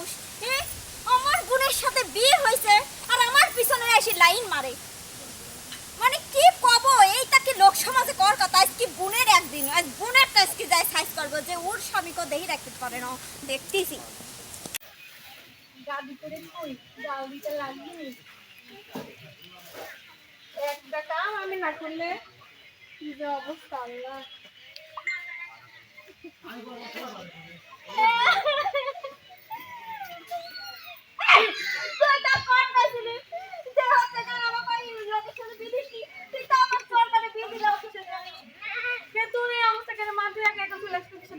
মানুষ হ্যাঁ আমার গুণের সাথে বিয়ে হয়েছে আর আমার পিছনে এসে লাইন মারে। মানে কি কব এই তাকে লোক সমাজে কর কথা? আজকে গুণের একদিন, আজ গুণের বোনের আজকে যাই সাইজ করব যে ওর স্বামীকে দেখি রাখতে পারে না, দেখতেছি। গাড়ি করে কই? গাড়িটা লাগিয়ে একটা কাম আমি না করলে কি অবস্থা, আল্লাহ।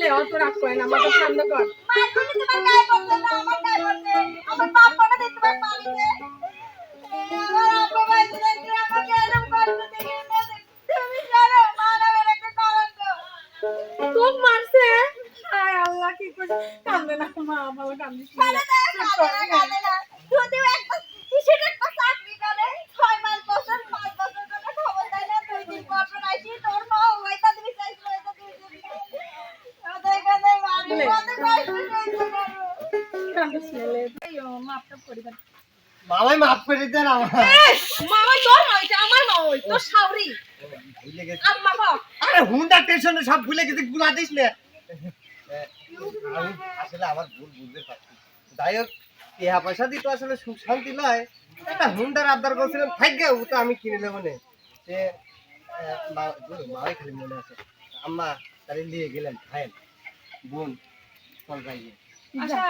করা আমার আমার আমার তার তার আসলে অত রাগ করে না কর আমার আমার আমার আমাকে একটা কলঙ্ক খুব মারছে? হায় আল্লাহ, কি করে কান্দে না, মা, ভালো কান্দিস না। কাঁদে না, কাঁদে না, কাঁদে না। যদিও একটা কিসের একটা চাকরি করে, ছয় মাস বছর, পাঁচ বছর কোনো খবর দেয় না, দুই দিন পর পর আইসি, তোর মা ওইটা তুমি চাইছো, ওইটা তুমি দিবি। কাঁদে কাঁদে মারি, কত কষ্ট সহ্য করো। কান্দিস না লে। এই ও, মাপ টাপ করি বাদ। মামাই মাফ করে দেন আমার। মামা তোর নয় আমার মা তোর শাওরি ভুলে গেছি আরে হুন্ডা টেনশনে সব ভুলে গেছি গুলা দিস না। আমি আসলে আমার ভুল বুঝতে পারছি। যাই হোক টিহা পয়সা দিতে আসলে সুখ শান্তি নয়। একটা হুন্ডার আবদার করছিলাম থাকবে ও তো আমি কিনে নেব না। সে আহ, মা- ধুর, মাই খালি মনে আছে আম্মা তাহলে নিয়ে গেলেন ভাইয়ের বোন চল যাইয়ে আচ্ছা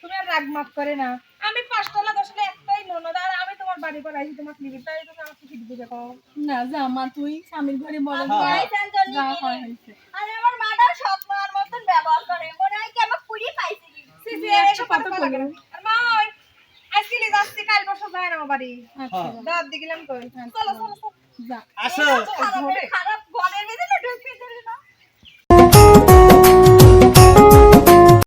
তুমি আর রাগ মাপ করে না। আমি পাঁচতলা দশটা একটাই ননদ আর আমি তোমার বাড়ি পর আইছি তোমাকে নিবি তাই তো আমার কিছু দিতে দেখো না যা মা তুই স্বামীর ঘরে বড় হ্যাঁ। আইসেন জলদি। যা হয় আরে আমার মাটাও সৎ মার মতন ব্যবহার করে। মনে হয় কি আমার কুড়ি পাইছে কি? সিসি এসব কত লাগে আর মা ওই আজকে লি যাচ্ছি কাল বসে যায় না বাড়ি। হ্যাঁ। দাঁত দিলাম তো। চলো চলো চলো। যা। আসো। খারাপ